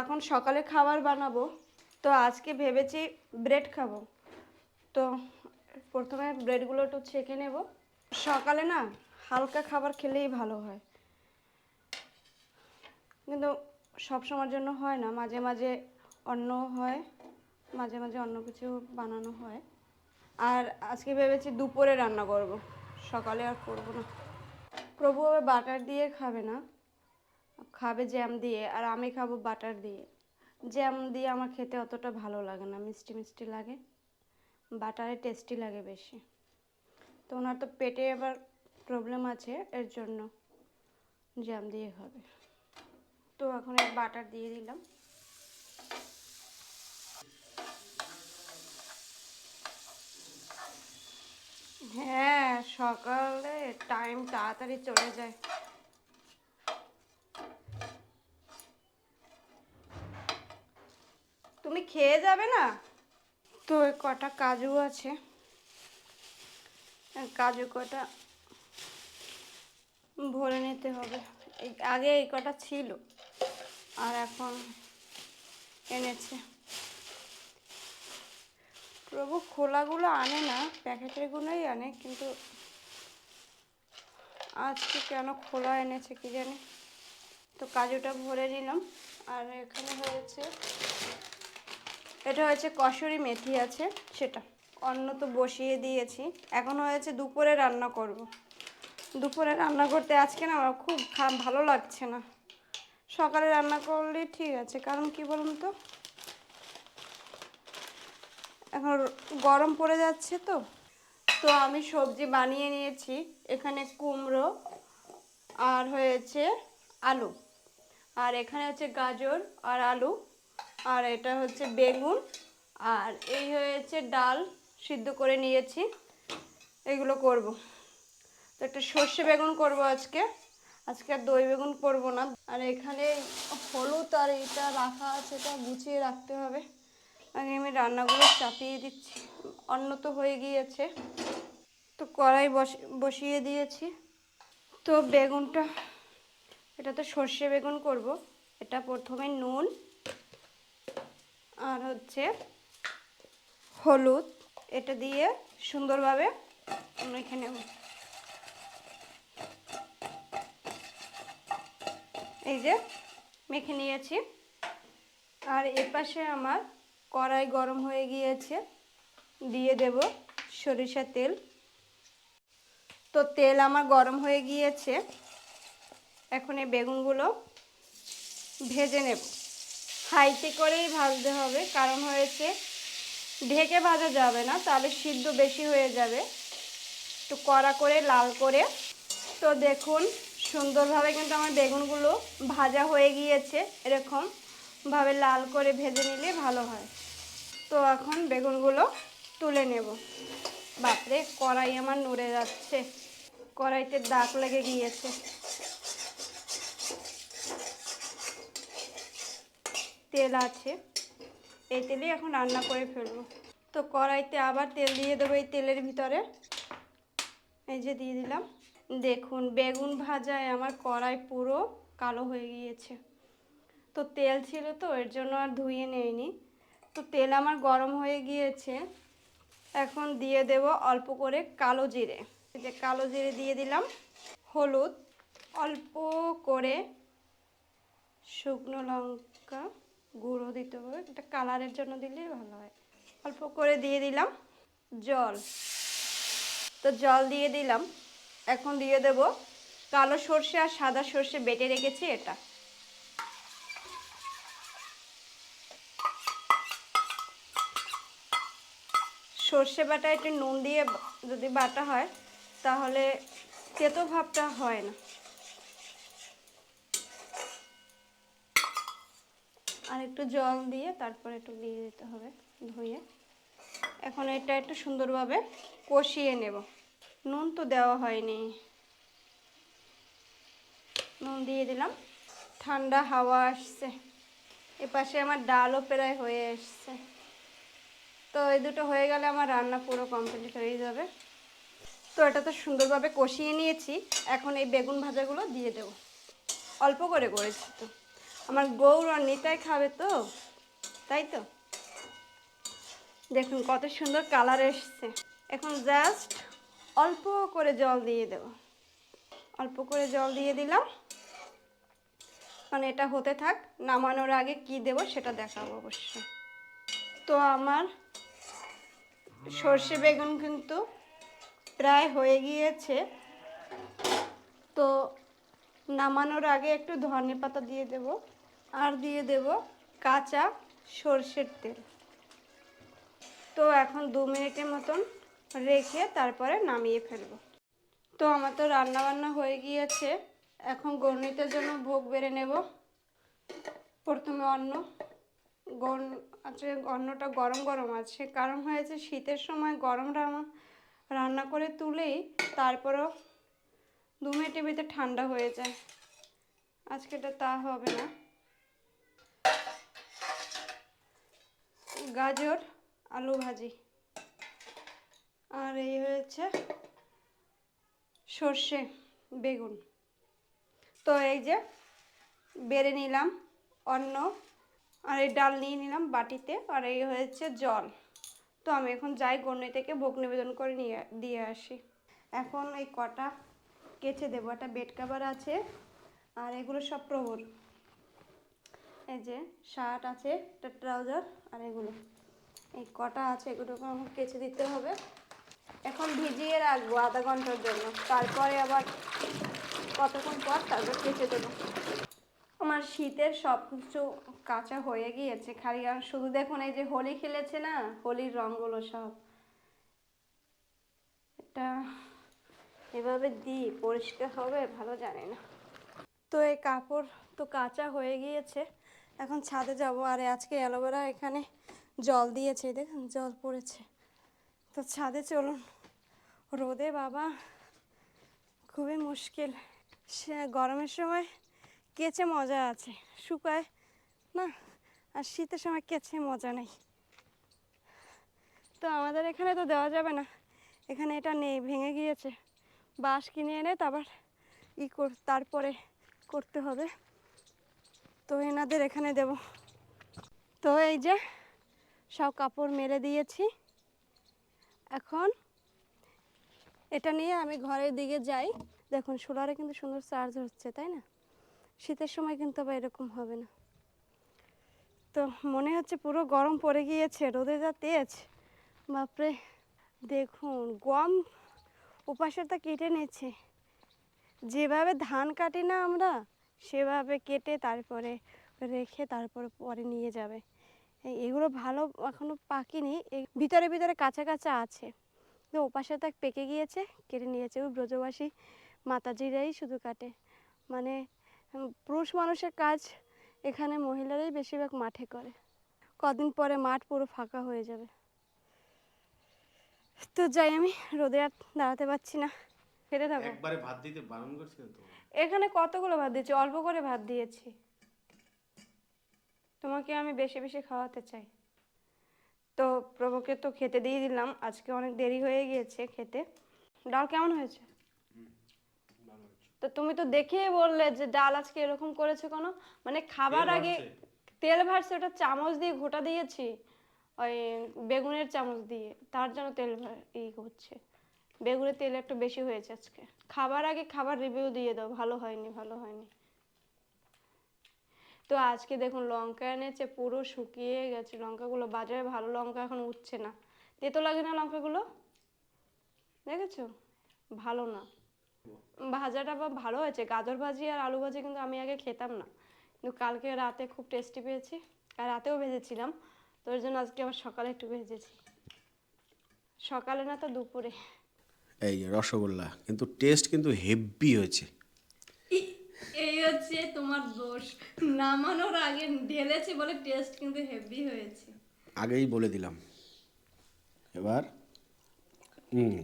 এখন সকালে খাবার বানাবো। তো আজকে ভেবেছি ব্রেড খাব। তো প্রথমে ব্রেডগুলো একটু ছেঁকে নেব। সকালে না হালকা খাবার খেলেই ভালো হয়। কিন্তু সব সময়ের জন্য হয় না, মাঝে মাঝে অন্য হয়, মাঝে মাঝে অন্য কিছু বানানো হয়। আর আজকে ভেবেছি দুপুরে রান্না করব। সকালে আর করব না। প্রভু বাটার দিয়ে খাবে না। খাবে জ্যাম দিয়ে আর আমি খাব বাটার দিয়ে। জ্যাম দিয়ে আমার খেতে অতটা ভালো লাগে না, মিষ্টি মিষ্টি লাগে, বাটারে টেস্টি লাগে বেশি। তো ওনার তো পেটে এবার প্রবলেম আছে, এর জন্য জ্যাম দিয়ে খাবে। তো এখন বাটার দিয়ে দিলাম। হ্যাঁ সকালে টাইম তাড়াতাড়ি চলে যায়। তুমি খেয়ে যাবে না? তো কটা কাজু আছে। কাজু কটা ভরে নিতে হবে। এই আগে এই কটা ছিল আর এখন এনেছে। প্রভু খোলাগুলো আনে না প্যাকেটেরগুলোই আনে কিন্তু আজকে কেন খোলা এনেছে কি জানি? তো কাজুটা ভরে নিলাম আর এখানে হয়েছে এটা হয়েছে কসুরি মেথি আছে, সেটা। অন্ন তো বসিয়ে দিয়েছি। এখন হয়েছে দুপুরে রান্না করব। দুপুরে রান্না করতে আজকে না আমার খুব ভালো লাগছে না। সকালে রান্না করলে ঠিক আছে, কারণ কি বলুন তো? এখন গরম পড়ে যাচ্ছে তো। তো আমি সবজি বানিয়ে নিয়েছি, এখানে কুমড়ো আর হয়েছে আলু। আর এখানে হচ্ছে গাজর আর আলু। আর এটা হচ্ছে বেগুন। আর এই হয়েছে ডাল সিদ্ধ করে নিয়েছি। এগুলো করব। তো একটা সর্ষে বেগুন করব আজকে। আজকে আর দই বেগুন করব না। আর এখানে হলুদ আর এটা রাখা আছে, এটা গুছিয়ে রাখতে হবে। আগে আমি রান্নাগুলো চাপিয়ে দিচ্ছি। অন্ন তো হয়ে গিয়েছে। তো কড়াই বস- বসিয়ে দিয়েছি। তো বেগুনটা, এটা তো সর্ষে বেগুন করব। এটা প্রথমে নুন আর হচ্ছে হলুদ, এটা দিয়ে সুন্দরভাবে মেখে নেব। এই যে মেখে নিয়েছি। আর এপাশে আমার কড়াই গরম হয়ে গিয়েছে, দিয়ে দেব সরিষা তেল। তো তেল আমার গরম হয়ে গিয়েছে, এখন এই বেগুনগুলো ভেজে নেব। হাইতে করেই ভাজতে হবে। কারণ হয়েছে, ঢেকে ভাজা যাবে না, তাহলে সিদ্ধ বেশি হয়ে যাবে। একটু কড়া করে, লাল করে। তো দেখুন, সুন্দরভাবে কিন্তু আমার বেগুনগুলো ভাজা হয়ে গিয়েছে। এরকম ভাবে লাল করে ভেজে নিলে ভালো হয়। তো এখন বেগুনগুলো তুলে নেব। বাপরে, কড়াই আমার নড়ে যাচ্ছে। কড়াইতে দাগ লেগে গিয়েছে। তেল আছে। এই তেলেই এখন রান্না করে ফেলব। তো কড়াইতে আবার তেল দিয়ে দেবো এই তেলের ভিতরে। এই যে দিয়ে দিলাম। দেখুন, বেগুন ভাজায় আমার কড়াই পুরো কালো হয়ে গিয়েছে। তো তেল ছিল তো, এর জন্য আর ধুয়ে নেয়নি তো তেল আমার গরম হয়ে গিয়েছে। এখন দিয়ে দেব অল্প করে কালো জিরে। যে কালো জিরে দিয়ে দিলাম। হলুদ, অল্প করে শুকনো লঙ্কা। গুঁড়ো দিতে হবে। এটা কালারের জন্য দিলেই ভালো হয়। অল্প করে দিয়ে দিলাম জল। তো জল দিয়ে দিলাম। এখন দিয়ে দেব কালো সর্ষে আর সাদা সর্ষে বেটে রেখেছি এটা। সর্ষে বাটা একটু নুন দিয়ে যদি বাটা হয়, তাহলে তেতো ভাবটা হয় না। আর একটু জল দিয়ে তারপর একটু দিয়ে দিতে হবে ধুয়ে। এখন এটা একটু সুন্দরভাবে কষিয়ে নেব। নুন তো দেওয়া হয়নি। নুন দিয়ে দিলাম। ঠান্ডা হাওয়া আসছে। এপাশে আমার ডালও প্রায় হয়ে এসছে। তো এই দুটো হয়ে গেলে আমার রান্না পুরো কমপ্লিট হয়ে যাবে। তো এটা তো সুন্দরভাবে কষিয়ে নিয়েছি। এখন এই বেগুন ভাজাগুলো দিয়ে দেবো। অল্প করে করেছি তো। আমার গৌর আর নিতাই খাবে তো, তাই তো? দেখুন কত সুন্দর কালার এসছে। এখন জাস্ট অল্প করে জল দিয়ে দেব। অল্প করে জল দিয়ে দিলাম। মানে এটা হতে থাক, নামানোর আগে কি দেব সেটা দেখাবো অবশ্যই। তো আমার সর্ষে বেগুন কিন্তু প্রায় হয়ে গিয়েছে। তো নামানোর আগে একটু ধনে পাতা দিয়ে দেব। আর দিয়ে দেব কাঁচা সর্ষের তেল। তো এখন দু মিনিটের মতন রেখে তারপরে নামিয়ে ফেলব। তো আমার তো রান্না বান্না হয়ে গিয়েছে। এখন গণিতের জন্য ভোগ বেড়ে নেব। প্রথমে অন্ন। গন আছে, অন্নটা গরম গরম আছে। কারণ হয়েছে শীতের সময় গরম রান্না রান্না করে তুলেই তারপরও দু মিনিটের ভিতরে ঠান্ডা হয়ে যায়। আজকে এটা তা হবে না। গাজর, আলু ভাজি। আর এই হয়েছে সর্ষে বেগুন। তো এই যে বেড়ে নিলাম অন্ন, আর এই ডাল নিয়ে নিলাম বাটিতে, আর এই হয়েছে জল। তো আমি এখন যাই গন্ডি থেকে, ভোগ নিবেদন করে নিয়ে, দিয়ে আসি। এখন এই কটা কেচে দেবো, একটা বেড কাভার আছে, আর এগুলো সব প্রবর এই যে শার্ট আছে, একটা ট্রাউজার আর এগুলো। এই কটা আছে, এগুলোকে আমাকে কেচে দিতে হবে। এখন ভিজিয়ে রাখব আধা ঘণ্টার জন্য। তারপরে আবার কতক্ষণ পর তারপর কেচে দেবো। আমার শীতের সব কিছু কাঁচা হয়ে গিয়েছে, খালি আর শুধু দেখুন এই যে হোলি খেলেছে না, হোলির রঙগুলো সব। এটা এভাবে দিই, পরিষ্কার হবে, ভালো জানি না। তো এই কাপড় তো কাঁচা হয়ে গিয়েছে। এখন ছাদে যাব আর আজকে অ্যালোভেরা এখানে জল দিয়েছে, দেখুন, জল পড়েছে। তো ছাদে চলুন। রোদে বাবা, খুবই মুশকিল। সে গরমের সময় কেচে মজা আছে। শুকায়, না? আর শীতের সময় কেচে মজা নেই। তো আমাদের এখানে তো দেওয়া যাবে না। এখানে এটা নেই, ভেঙে গিয়েছে। বাঁশ কিনে এনে তারপর ই কর তারপরে করতে হবে। তো এনাদের এখানে দেব। তো এই যে সব কাপড় মেলে দিয়েছি। এখন এটা নিয়ে আমি ঘরের দিকে যাই। দেখুন, সোলারে কিন্তু সুন্দর চার্জ হচ্ছে, তাই না? শীতের সময় কিন্তু আবার এরকম হবে না। তো মনে হচ্ছে পুরো গরম পড়ে গিয়েছে, রোদে যা তেজ। বাপরে, দেখুন, গম উপাসটা কেটে নিচ্ছে যেভাবে ধান কাটি না আমরা সেভাবে কেটে তারপরে রেখে তারপরে পরে নিয়ে যাবে। এগুলো ভালো এখনও পাকেনি। ভিতরে ভিতরে কাঁচা কাঁচা আছে। তো ওপাশে তো পেকে গিয়েছে, কেটে নিয়েছে। ওই ব্রজবাসী মাতাজিরাই শুধু কাটে। মানে পুরুষ মানুষের কাজ এখানে মহিলারাই বেশিরভাগ মাঠে করে। কদিন পরে মাঠ পুরো ফাঁকা হয়ে যাবে। তো যাই আমি, রোদে আর দাঁড়াতে পারছি না। খেতে থাকো একবারে ভাত দিতে বারণ তো? এখানে কতগুলো ভাত দিয়েছি? অল্প করে ভাত দিয়েছি। তোমাকে আমি বেশি বেশি খাওয়াতে চাই। তো প্রভুকে তো খেতে দিয়ে দিলাম। আজকে অনেক দেরি হয়ে গিয়েছে খেতে। ডাল কেমন হয়েছে? তো তুমি তো দেখেই বললে যে ডাল আজকে এরকম করেছে কোনো? মানে খাবার আগে তেল ভাসছে ওটা চামচ দিয়ে ঘোটা দিয়েছি ওই বেগুনের চামচ দিয়ে। তার জন্য তেল ই হচ্ছে। বেগুনের তেল একটু বেশি হয়েছে আজকে। খাবার আগে খাবার রিভিউ দিয়ে দাও, ভালো হয়নি ভালো হয়নি। তো আজকে দেখুন লঙ্কা এনেছে, পুরো শুকিয়ে গেছে। লঙ্কাগুলো বাজারে ভালো লঙ্কা এখন উঠছে না। তেতো লাগে না লঙ্কাগুলো? দেখেছ? ভালো না। ভাজাটা বা ভালো হয়েছে। গাজর ভাজি আর আলু ভাজি কিন্তু আমি আগে খেতাম না। কিন্তু কালকে রাতে খুব টেস্টি পেয়েছি। আর রাতেও ভেজেছিলাম। তো ওই জন্য আজকে আবার সকালে একটু ভেজেছি। সকালে না তো দুপুরে। এই রসগোল্লা কিন্তু টেস্ট কিন্তু হেভি হয়েছে। এই হচ্ছে তোমার দোষ নামানোর আগে ঢেলেছে বলে টেস্ট কিন্তু হেভি হয়েছে। আগেই বলে দিলাম। এবার হুম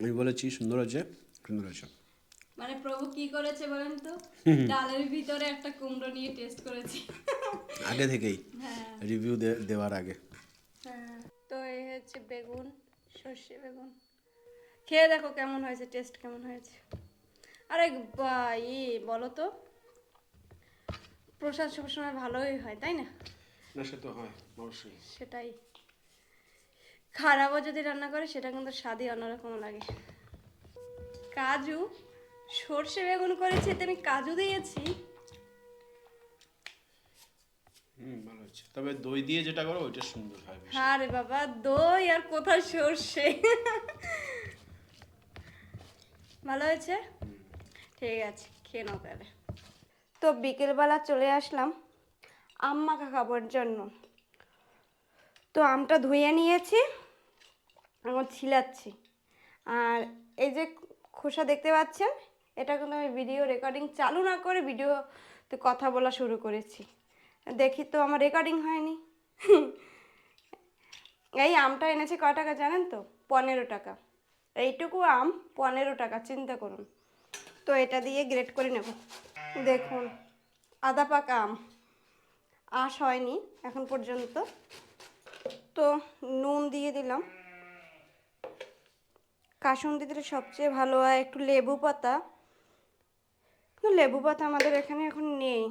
আমি বলেছি সুন্দর হয়েছে সুন্দর হয়েছে। মানে প্রভু কি করেছে বলেন তো? ডালের ভিতরে একটা কুমড়ো নিয়ে টেস্ট করেছে। আগে থেকেই হ্যাঁ। রিভিউ দেওয়ার আগে। হ্যাঁ তো এই হচ্ছে বেগুন সর্ষে বেগুন। খেয়ে দেখো কেমন হয়েছে টেস্ট কেমন হয়েছে। আরে বা ই বলো তো প্রসাদ সবসময় ভালোই হয় তাই না? না সে তো হয় অবশ্যই। সেটাই। খারাপও যদি রান্না করে সেটা কিন্তু স্বাদই অন্যরকম লাগে। কাজু সর্ষে বেগুন করেছি এতে আমি কাজু দিয়েছি। হুম ভালো হচ্ছে তবে দই দিয়ে যেটা করো ওইটা সুন্দর হয়। হ্যাঁ রে বাবা দই আর কোথায় সর্ষে? ভালো হয়েছে? ঠিক আছে, খেয়ে নাও তাহলে। তো বিকেলবেলা চলে আসলাম আম মাখা খাবার জন্য। তো আমটা ধুয়ে নিয়েছি, এখন ছিলাচ্ছি। আর এই যে খোসা দেখতে পাচ্ছেন, এটা কিন্তু আমি ভিডিও রেকর্ডিং চালু না করে ভিডিওতে কথা বলা শুরু করেছি। দেখি তো আমার রেকর্ডিং হয়নি। এই আমটা এনেছে কয় টাকা জানেন তো? পনেরো টাকা। এইটুকু আম পনেরো টাকা, চিন্তা করুন। তো এটা দিয়ে গ্রেট করে নেব। দেখুন, আদা পাকা আম। আশ হয়নি এখন পর্যন্ত। তো নুন দিয়ে দিলাম। কাসুন্দি দিলে সবচেয়ে ভালো হয় একটু লেবু পাতা। লেবু পাতা আমাদের এখানে এখন নেই।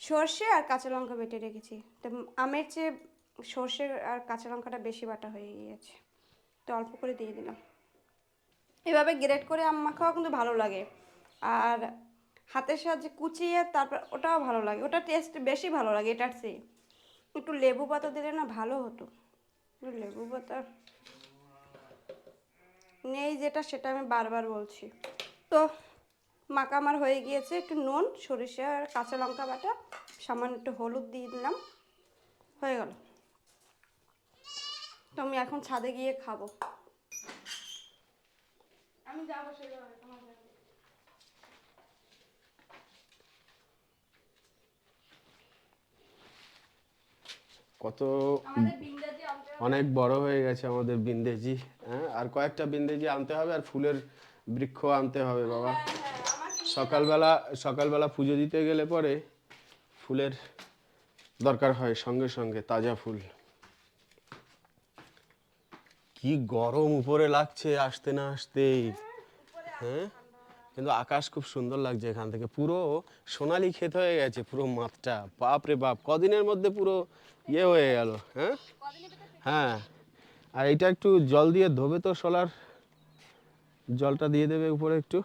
সর্ষে আর কাঁচা লঙ্কা বেটে রেখেছি। তো আমের চেয়ে সর্ষে আর কাঁচা লঙ্কাটা বেশি বাটা হয়ে গিয়েছে। তো অল্প করে দিয়ে দিলাম। এভাবে গ্রেট করে আম মাখাও কিন্তু ভালো লাগে। আর হাতের সাহায্যে কুচিয়ে তারপর ওটাও ভালো লাগে। ওটা টেস্ট বেশি ভালো লাগে এটার চেয়ে। একটু লেবু পাতা দিলে না ভালো হতো। লেবু পাতা নেই যেটা, সেটা আমি বারবার বলছি। তো মাখা আমার হয়ে গিয়েছে একটু নুন, সরিষা আর কাঁচা লঙ্কা বাটা, সামান্য একটু হলুদ দিয়ে দিলাম। হয়ে গেল। তো আমি এখন ছাদে গিয়ে খাব। আমি যাব তোমার সাথে। কত। অনেক বড় হয়ে গেছে আমাদের বিন্দেজি হ্যাঁ? আর কয়েকটা বিন্দেজি আনতে হবে আর ফুলের বৃক্ষ আনতে হবে বাবা। হ্যাঁ, সকালবেলা সকালবেলা পুজো দিতে গেলে পরে ফুলের দরকার হয় সঙ্গে সঙ্গে তাজা ফুল। কি গরম উপরে লাগছে আসতে না আসতেই। হ্যাঁ? কিন্তু আকাশ খুব সুন্দর লাগছে এখান থেকে। পুরো সোনালি ক্ষেত হয়ে গেছে পুরো মাঠটা। বাপ রে বাপ কদিনের মধ্যে পুরো ইয়ে হয়ে গেল হ্যাঁ? হ্যাঁ। আর এটা একটু জল দিয়ে ধোবে তো সোলার। জলটা দিয়ে দেবে উপরে একটু।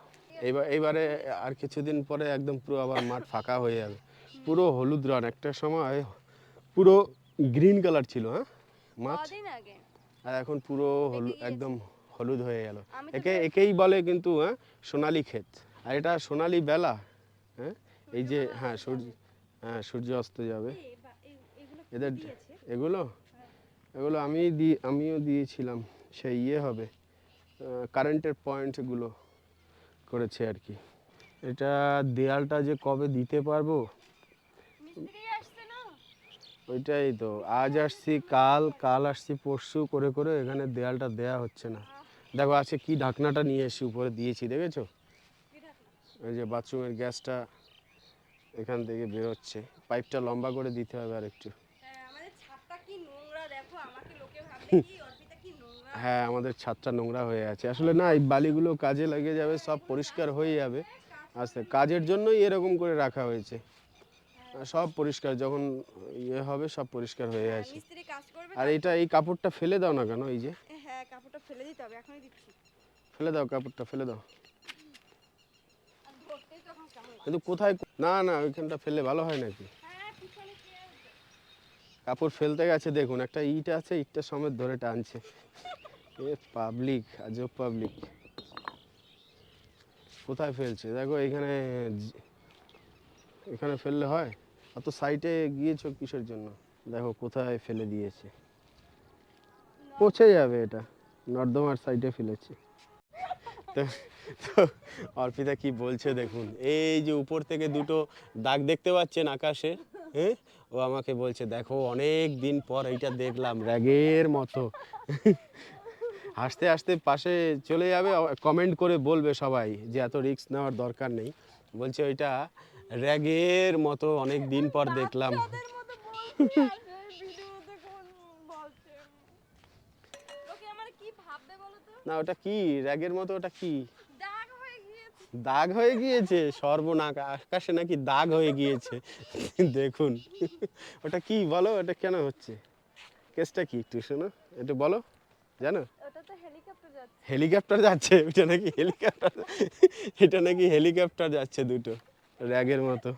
এইবার এইবারে আর কিছুদিন পরে একদম পুরো আবার মাঠ ফাঁকা হয়ে যাবে পুরো হলুদ রং একটা সময় পুরো গ্রিন কালার ছিল হ্যাঁ? মাছ আর এখন পুরো হলুদ একদম হলুদ হয়ে গেল। একে একেই বলে কিন্তু হ্যাঁ সোনালি ক্ষেত। আর এটা সোনালি বেলা হ্যাঁ এই যে হ্যাঁ সূর্য হ্যাঁ সূর্য অস্ত যাবে। এ বা- এ- এগুলো এদের এগুলো? এগুলো আমি দি আমিও দিয়েছিলাম সেই ইয়ে হবে কারেন্টের পয়েন্টগুলো করেছে আর কি। এটা দেয়ালটা যে কবে দিতে পারব? ওইটাই তো আজ আসছি কাল কাল আসছি পরশু করে করে এখানে দেয়ালটা দেয়া হচ্ছে না। দেখো আজকে কি ঢাকনাটা নিয়ে এসে উপরে দিয়েছি দেখেছ? ওই যে বাথরুমের গ্যাসটা এখান থেকে বেরোচ্ছে। পাইপটা লম্বা করে দিতে হবে আর একটু। হ্যাঁ আমাদের ছাদটা নোংরা হ্যাঁ আমাদের ছাদটা নোংরা হয়ে আছে। আসলে না এই বালিগুলো কাজে লেগে যাবে সব পরিষ্কার হয়ে যাবে। আস্তে কাজের জন্যই এরকম করে রাখা হয়েছে। আর সব পরিষ্কার যখন ইয়ে হবে সব পরিষ্কার হয়ে আছে। কাজ করবে আর এটা এই কাপড়টা ফেলে দাও না কেন এই যে? হ্যাঁ কাপড়টা ফেলে দিতে হবে এখনই দিচ্ছি। ফেলে দাও কাপড়টা ফেলে দাও। কিন্তু কোথায় না না ওইখানটা ফেলে ভালো হয় নাকি? হ্যাঁ? কাপড় ফেলতে গেছে দেখুন একটা ইট আছে ইটটা সমেত ধরে টানছে। এ পাবলিক আজব পাবলিক। কোথায় ফেলছে? দেখো এখানে এখানে ফেললে হয়? অত সাইডে গিয়েছো কিসের জন্য? দেখো কোথায় ফেলে দিয়েছে। পচে যাবে এটা। নর্দমার সাইডে ফেলেছে। তো অর্পিতা কি বলছে দেখুন এই যে উপর থেকে দুটো দাগ দেখতে পাচ্ছেন আকাশে হ্যাঁ? ও আমাকে বলছে দেখো অনেক দিন পর এইটা দেখলাম র্যাগের মতো। হাসতে হাসতে পাশে চলে যাবে কমেন্ট করে বলবে সবাই যে এত রিস্ক নেওয়ার দরকার নেই। বলছে ওইটা র্যাগের মতো অনেক দিন পর দেখলাম ওদের মতো বলছে আর সেই ভিডিওতে কোন বলছে আমার কি ভাববে বলো তো? না ওটা কি? র্যাগের মতো ওটা কি? দাগ হয়ে গিয়েছে। দাগ হয়ে গিয়েছে? সর্বনাক আকাশে নাকি দাগ হয়ে গিয়েছে? দেখুন। ওটা কি বলো? ওটা কেন হচ্ছে? কেসটা কি একটু শোনো। একটু বলো। জানো? হেলিকপ্টার যাচ্ছে। হেলিকপ্টার যাচ্ছে? ওটা নাকি হেলিকপ্টার? এটা নাকি হেলিকপ্টার যাচ্ছে দুটো। র্যাগের মতো।